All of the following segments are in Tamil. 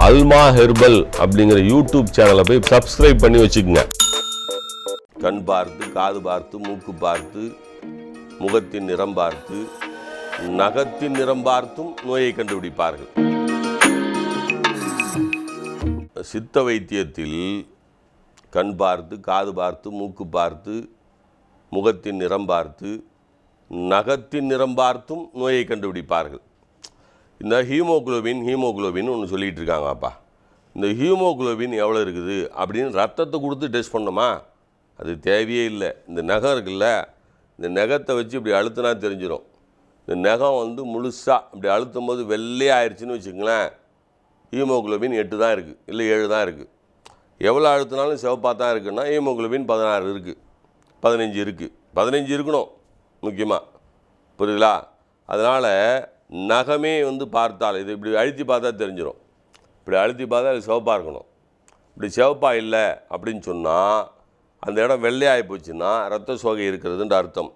அல்மா ஹெர்பல் அப்படிங்கிற யூடியூப் சேனலை போய் சப்ஸ்கிரைப் பண்ணி வச்சுக்கோங்க. கண் பார்த்து காது பார்த்து மூக்கு பார்த்து முகத்தின் நிறம் பார்த்து நகத்தின் நிறம் பார்த்தும் நோயை கண்டுபிடிப்பார்கள். சித்த வைத்தியத்தில் கண் பார்த்து காது பார்த்து மூக்கு பார்த்து முகத்தின் நிறம் பார்த்து நகத்தின் நிறம் பார்த்தும் நோயை கண்டுபிடிப்பார்கள். இந்த ஹீமோகுளோபின் ஹீமோக்ளோபின் ஒன்று சொல்லிகிட்டு இருக்காங்கப்பா. இந்த ஹீமோகுளோபின் எவ்வளோ இருக்குது அப்படின்னு ரத்தத்தை கொடுத்து டெஸ்ட் பண்ணோமா அது தேவையே இல்லை. இந்த நகம் இருக்குல்ல இந்த நகத்தை வச்சு இப்படி அழுத்தினா தெரிஞ்சிடும் இந்த நகம் வந்து முழுசாக இப்படி அழுத்தும் போது வெள்ளையாயிருச்சுன்னு வச்சுங்களேன் ஹீமோகுளோபின் எட்டு தான் இருக்குது இல்லை ஏழு தான் இருக்குது எவ்வளோ அழுத்தினாலும் சிவப்பாக தான் இருக்குன்னா ஹீமோகுளோபின் பதினாறு இருக்குது பதினஞ்சு இருக்குது பதினஞ்சு இருக்கணும் முக்கியமாக புரியுதுங்களா? அதனால் நகமே வந்து பார்த்தால் இது இப்படி அழுத்தி பார்த்தா தெரிஞ்சிடும் இப்படி அழுத்தி பார்த்தா அது சிவப்பாக இருக்கணும். இப்படி சிவப்பாக இல்லை அப்படின்னு சொன்னால் அந்த இடம் வெள்ளையாகி போச்சுன்னா ரத்த சோகை இருக்கிறதுன்ற அர்த்தம்.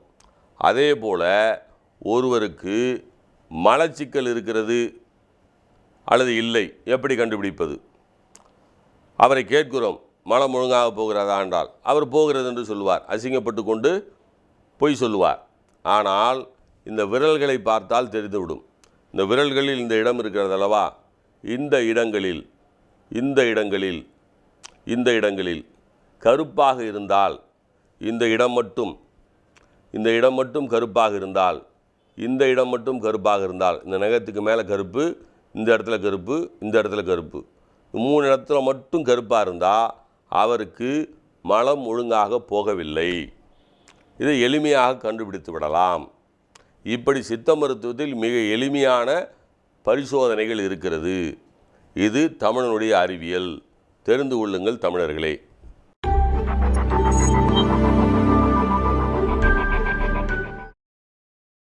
அதே போல் ஒருவருக்கு மலச்சிக்கல் இருக்கிறது அல்லது இல்லை எப்படி கண்டுபிடிப்பது? அவரை கேட்கிறோம் மலம் ஒழுங்காக போகிறதா என்றால் அவர் போகிறது என்று சொல்லுவார். அசிங்கப்பட்டு கொண்டு பொய் சொல்லுவார். ஆனால் இந்த விரல்களை பார்த்தால் தெரிந்துவிடும். இந்த விரல்களில் இந்த இடம் இருக்கிறது அல்லவா? இந்த இடங்களில் இந்த இடங்களில் இந்த இடங்களில். கருப்பாக இருந்தால் இந்த இடம் மட்டும் இந்த இடம் மட்டும் கருப்பாக இருந்தால் இந்த இடம் மட்டும் கருப்பாக இருந்தால் இந்த நகத்துக்கு மேலே கருப்பு இந்த இடத்துல கருப்பு இந்த இடத்துல கருப்பு. மூணு இடத்துல மட்டும் கருப்பாக இருந்தால் அவருக்கு மலம் ஒழுங்காக போகவில்லை. இதை எளிமையாக கண்டுபிடித்து விடலாம். இப்படி சித்த மருத்துவத்தில் மிக எளிமையான பரிசோதனைகள் இருக்கிறது. இது தமிழனுடைய அறிவியல். தெரிந்து கொள்ளுங்கள் தமிழர்களே.